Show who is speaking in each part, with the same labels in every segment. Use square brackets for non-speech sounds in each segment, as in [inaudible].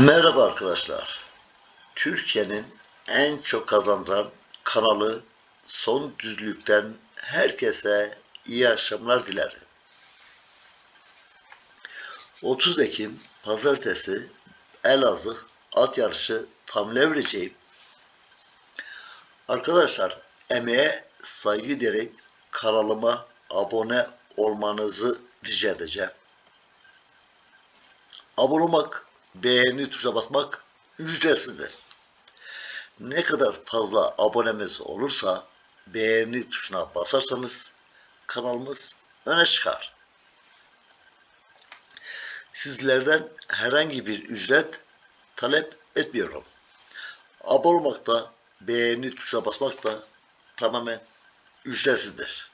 Speaker 1: Merhaba arkadaşlar. Türkiye'nin en çok kazandıran kanalı Son Düzlük'ten herkese iyi akşamlar dilerim. 30 Ekim Pazartesi Elazığ at yarışı tam. Arkadaşlar emeğe saygı diyerek kanalıma abone olmanızı rica edeceğim. Abone olmak, beğeni tuşuna basmak ücretsizdir. Ne kadar fazla abonemiz olursa beğeni tuşuna basarsanız kanalımız öne çıkar. Sizlerden herhangi bir ücret talep etmiyorum. Abone olmak da beğeni tuşuna basmak da tamamen ücretsizdir.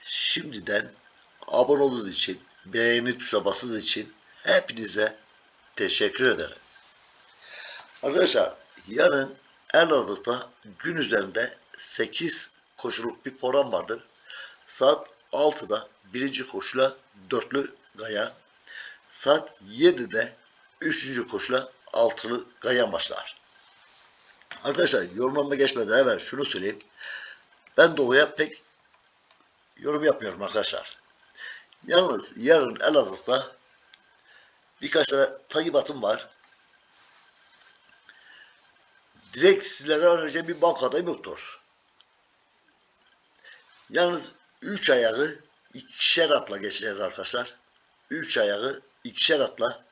Speaker 1: Şimdiden abone olduğunuz için, beğeni tuşuna bastığınız için hepinize teşekkür ederim. Arkadaşlar yarın Elazığ'da gün üzerinde 8 koşuluk bir program vardır. Saat 6'da birinci koşula dörtlü gayan, saat 7'de üçüncü koşula altılı gayan başlar. Arkadaşlar yorumlama geçmeden evvel şunu söyleyeyim. Ben Doğu'ya pek yorum yapmıyorum arkadaşlar. Yalnız yarın Elazığ'da birkaç tane takibatım var. Direkt sizlere önereceğim bir banka adayım yoktur. Yalnız üç ayağı ikişer atla geçeceğiz arkadaşlar. Üç ayağı ikişer atla.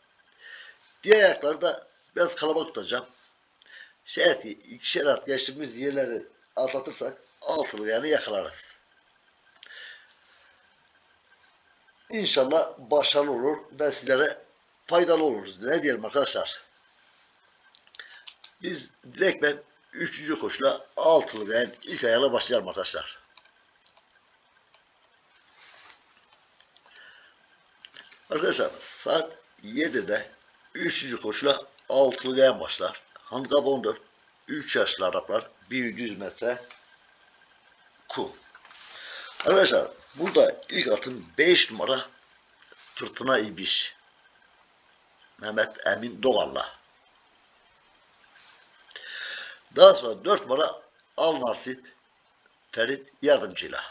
Speaker 1: Diğer ayakları da biraz kalabalık tutacağım. Şayet ki ikişer at geçtiğimiz yerleri atlatırsak altılı yani yakalarız. İnşallah başarılı olur ve sizlere faydalı oluruz. Ne diyelim arkadaşlar? Biz direkt ben 3. koşula altılı yani ilk ayağıyla başlayalım arkadaşlar. Arkadaşlar saat 7'de 3. koşula altılı gayan başlar. Handikap 14. 3 yaşlı Araplar 1100 metre kum. Arkadaşlar burada ilk atın 5 numara Fırtına İbiş. Mehmet Emin Doğan'la. Daha sonra 4 numara Al Nasip Ferit Yardımcı'yla.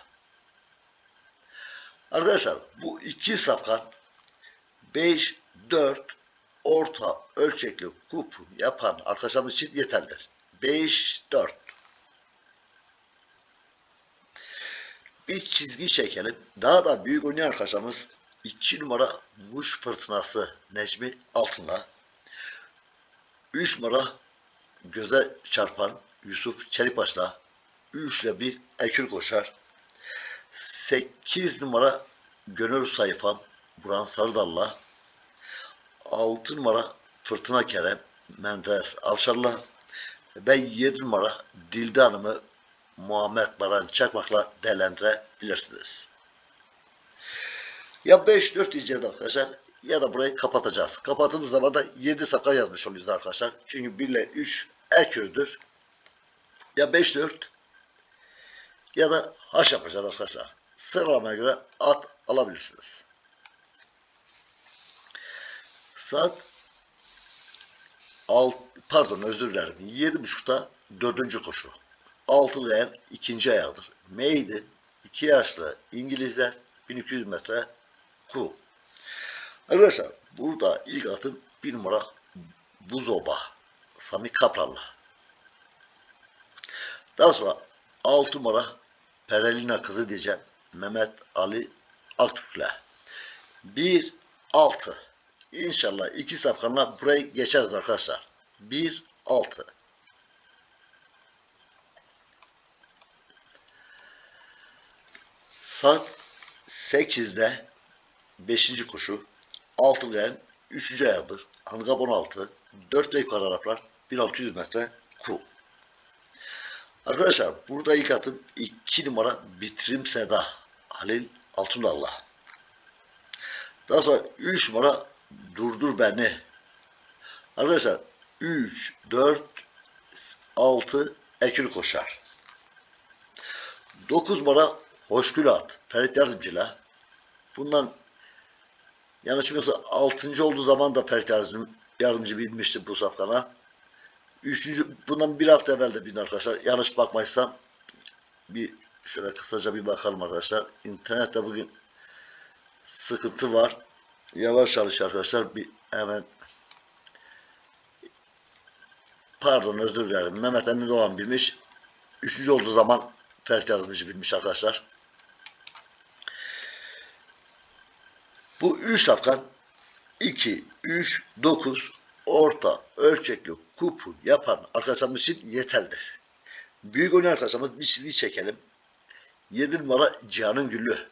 Speaker 1: Arkadaşlar bu iki safkan 5, 4 orta ölçekli kup yapan arkadaşlarımız için yeterlidir. 5, 4. Bir çizgi çekelim. Daha da büyük oynayan arkadaşlarımız 2 numara Muş Fırtınası Necmi Altın'la. 3 numara göze çarpan Yusuf Çelikbaş'la. 3 ile 1 Ekül Koşar. 8 numara Gönül Sayfam Buran Sarıdal'la. 6 numara Fırtına Kerem Menderes Avşar'la. Ve 7 numara Dilde Hanım'ı Muhammed Baran Çakmak'la değerlendirebilirsiniz. Ya 5-4 diyeceğiz arkadaşlar ya da burayı kapatacağız. Kapattığımız zaman da 7 safka yazmış oluyoruz arkadaşlar. Çünkü 1 ile 3 ekürdür. Ya 5-4 ya da haş yapacağız arkadaşlar. Sıralamaya göre at alabilirsiniz. Saat alt, pardon özür dilerim. 7.30'da dördüncü koşu. Altılı yer ikinci ayağıdır. Maiden 2 yaşlı İngilizler 1200 metre kum. Arkadaşlar burada ilk atım bir numara Buzoba Sami Kaplan'la. Daha sonra 6 numara Perelina kızı diyeceğim Mehmet Ali Aktürk'le. 1 6 İnşallah iki safkanla burayı geçeriz arkadaşlar. 1 6 Saat 8'de 5. koşu altılı yen 3. ayağıdır. Handikap 16. 4 ve yukarı Araplar 1600 metre kum. Arkadaşlar burada ilk atım 2 numara Bitrim Seda Halil Altundağ'la. Daha sonra 3 numara Durdur Beni. Arkadaşlar 3, 4, 6 Ekül Koşar. 9 numara Hoşgül At. Ferit Yardımcı'la. Bundan yanlış yoksa 6. olduğu zaman da Ferit Yardımcı yardımcı bilmiştim bu safkana. Üçüncü, bundan bir hafta evvel de bindi arkadaşlar. Yanlış bakmaysam bir şöyle kısaca bir bakalım arkadaşlar. İnternette bugün sıkıntı var. Yavaş çalışıyor arkadaşlar. Bir hemen pardon özür dilerim. Mehmet Emin Doğan bilmiş. Üçüncü olduğu zaman Ferit Yardımcı bilmiş arkadaşlar. Bu üç safkan 2, 3, 9 orta ölçekli kupon yapan arkadaşlarımız için yeterlidir. Büyük oyun arkadaşlarımız bir çizgi çekelim. 7 numara Cihan'ın Güllü.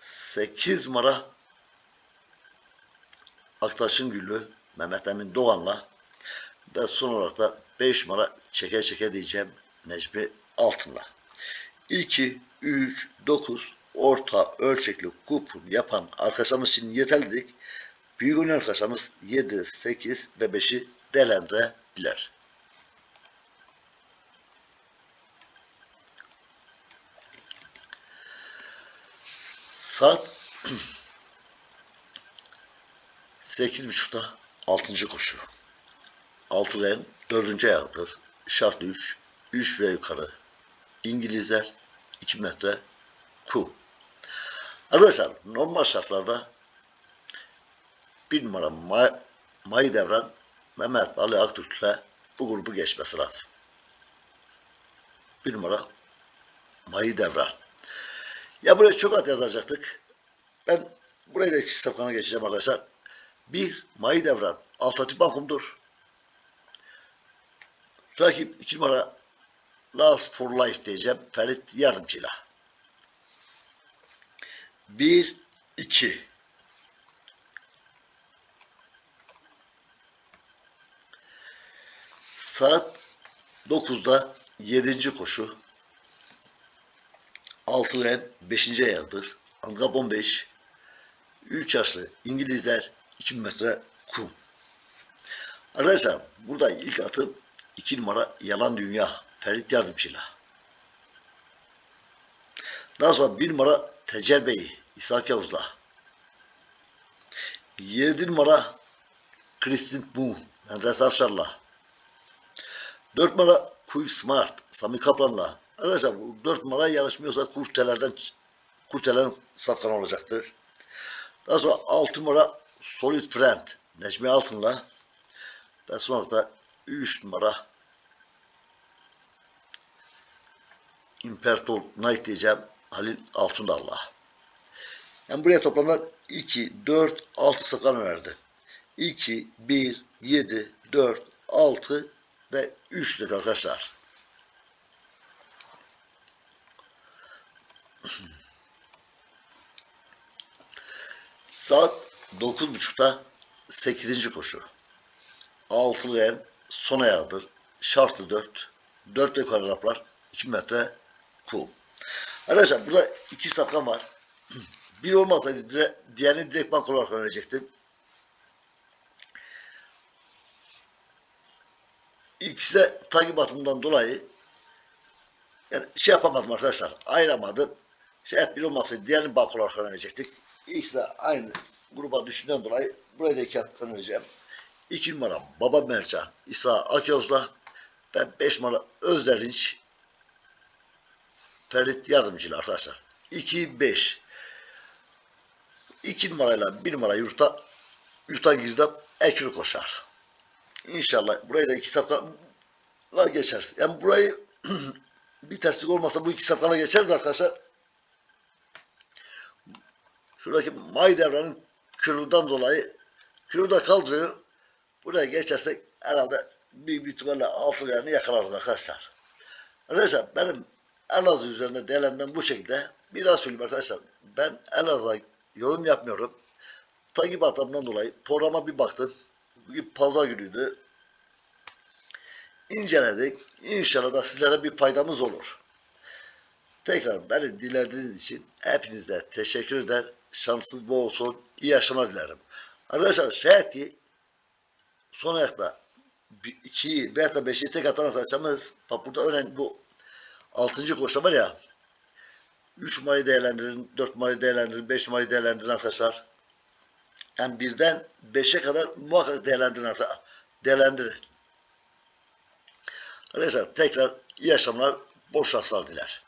Speaker 1: 8 numara Aktaş'ın Güllü Mehmet Emin Doğan'la ve son olarak da 5 numara çeke çeke diyeceğim Necmi Altın'la. 2, 3, 9 orta ölçekli kupon yapan arkadaşlarımız için yeterlidik. Büyük oyun arkadaşlarımız 7, 8 ve 5'i değerlendirebilir. Saat [clears throat] 8.30'da 6. koşu. Altılayan 4. ayağıdır. Şart 3, 3 ve yukarı. İngilizler 2 metre ku. Arkadaşlar normal şartlarda bir numara May, May Devran Mehmet Ali Aktürk'le bu grubu geçmesi lazım. Bir numara May Devran. Ya buraya çok at yazacaktık. Ben burayı da iki safkana geçeceğim arkadaşlar. Bir, May Devran. Alternatif bankumdur. Rakip iki numara Last for Life diyeceğim. Ferit Yardımcı'yla. Bir, iki. Saat 9'da 7. koşu. Altılayan 5. ayağıdır. Angap 15. 3 yaşlı İngilizler 2 metre kum. Arkadaşlar burada ilk atım 2 numara Yalan Dünya Ferit Yardımcı'yla. Daha sonra 1 numara Tecerbeyi İshak Yavuz'la. 7 numara Kristin Bu Menderes Avşar'la. 4 numara Quick Smart Sami Kaplan'la. Arkadaşlar bu 4 numara yarışmıyorsa kurtelerden kurtelerin safkan olacaktır. Daha sonra 6 numara Solid Friend Necmi Altın'la ve sonra da 3 numara Imperator Knight diyeceğim Halil Altundal'la. Yani buraya toplamda 2, 4, 6 safkan verdi. 2, 1, 7, 4, 6 ve 3'lük arkadaşlar. [clears throat] Saat 9.30'da 8. koşu. Altılı en son ayağıdır. Şartlı 4. 4 yukarı raplar 2 metre kum. Arkadaşlar burada iki safkan var. [clears throat] Bir olmasaydı dire, diğerini direkt bank olarak öğrenecektim. İkisi de takip atımından dolayı yani şey yapamadım arkadaşlar. Ayıramadım. Şey hep bir olmasaydı diğerini bank olarak öğrenecektik. İkisi de aynı gruba düşünden dolayı buraya da iki önereceğim. İki numara Baba Mercan İsa Akyoz'la ve beş numara Özderinç Ferit Yardımcı'yla arkadaşlar. 2-5 2 numarayla 1 numara yurtta yurtta girdap ekür koşar. İnşallah burayı da iki safkanla geçeriz. Yani burayı [clears throat] bir terslik olmasa bu iki safkanla geçeriz arkadaşlar. Şuradaki may devranın kürüden dolayı kürü de kaldırıyor. Buraya geçersek herhalde bir ihtimalle altı yerini yakalarız arkadaşlar. Arkadaşlar benim Elazığ üzerinde değerlendirmem bu şekilde. Bir daha söyleyeyim arkadaşlar. Ben Elazığ'a yorum yapmıyorum. Takip atımdan dolayı programa bir baktım. Bugün pazar günüydü. İnceledik. İnşallah da sizlere bir faydamız olur. Tekrar beni dinlediğiniz için hepinize teşekkür eder. Şansınız bol olsun. İyi akşamlar dilerim. Arkadaşlar şayet ki son ayakta 2'yi veya da 5'i tek atan arkadaşlarımız bak burada önemli bu 6. koşta var ya 3 numarayı değerlendirin, 4 numarayı değerlendirin, 5 numarayı değerlendirin arkadaşlar. Yani birden beşe kadar muhakkak değerlendirin. arkadaşlar. Değerlendirin. Arkadaşlar tekrar iyi akşamlar, bol şanslar diler.